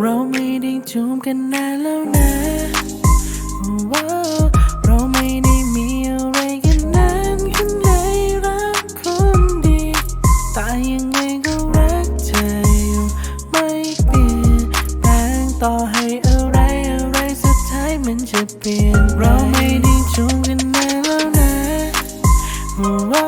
เราไม่ได้จูบกันนานแล้วนะว้าเราไม่ได้มีอะไรกันนานแค่ไหนรักคนดีแต่ยังไงก็รักเธออยู่ไม่เปลี่ยนแปลงต่อให้อะไรอะไรสุดท้ายมันจะเปลี่ยน เราไม่ได้จูบกันนานแล้วนะว้า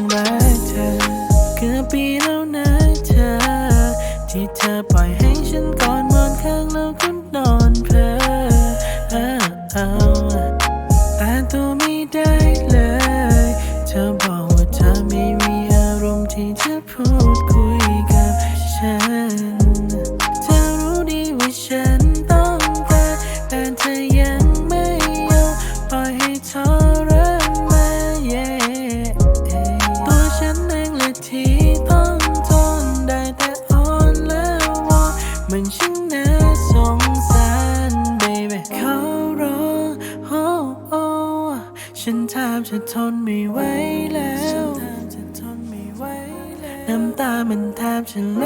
งรักเธอเกือบปีแล้วนะเธอ ที่เธอปล่อยให้ฉันก่อนมอนข้างแล้วก็นอนเพลออ้าวอ้าแต่ตัวไม่ได้เลย เธอบอกว่าเธอไม่มีอารมณ์ที่จะพูดคุยกับฉัน แทบจะทนไม่ไหวแล้วน้ำตามันแทบจะไหล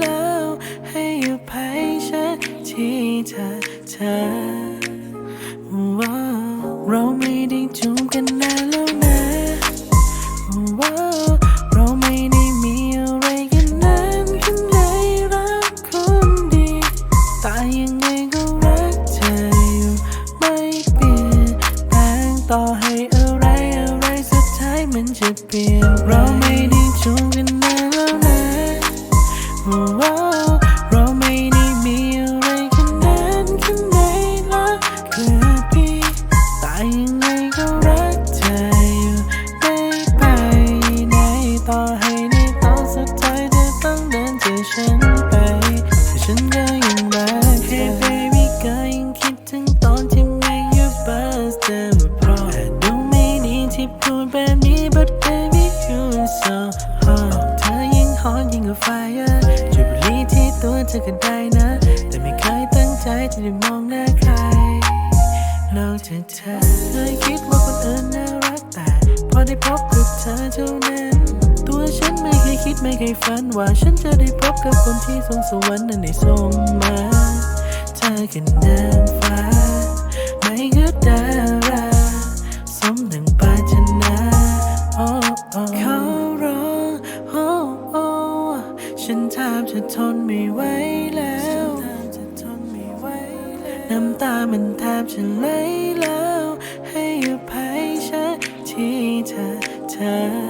แล้ว ให้อภัยฉันที่เธอเธอ ยังไงก็รักเธออยู่ไม่ไปไหนต่อให้ในตอนสุดท้ายเธอต้องเดินจากฉันไปแต่ฉันก็ยังรักเธอ Hey baby ก็ยังคิดถึงตอนที่ make your birthday ว่าเพราะอาจดูไม่ดีที่พูดแบบนี้ but baby you so hot เธอยิ่ง hot ยิ่งกว่า fire จุดบุหรี่ที่ตัวเธอก็ได้นะ แต่ไม่เคยตั้งใจที่ได้มองหน้าใคร นอกจากเธอเคยคิดว่าคนอื่นน่ารักแต่ พอได้พบกับเธอเท่านั้น ตัวฉันไม่เคยคิดไม่เคยฝันว่าฉันจะได้พบกับคนที่ทรงสวรรค์นั้นได้ส่งมาเธอกันนางฟ้าไม่ก็ดาราสมดังปรารถนาโอ้โอ้เขาร้องโอ้โอ้ฉันแทบจะทนไม่ไหวแล้ว น้ำตามันแทบจะไหลแล้ว ให้อภัยฉันที่เธอเธอ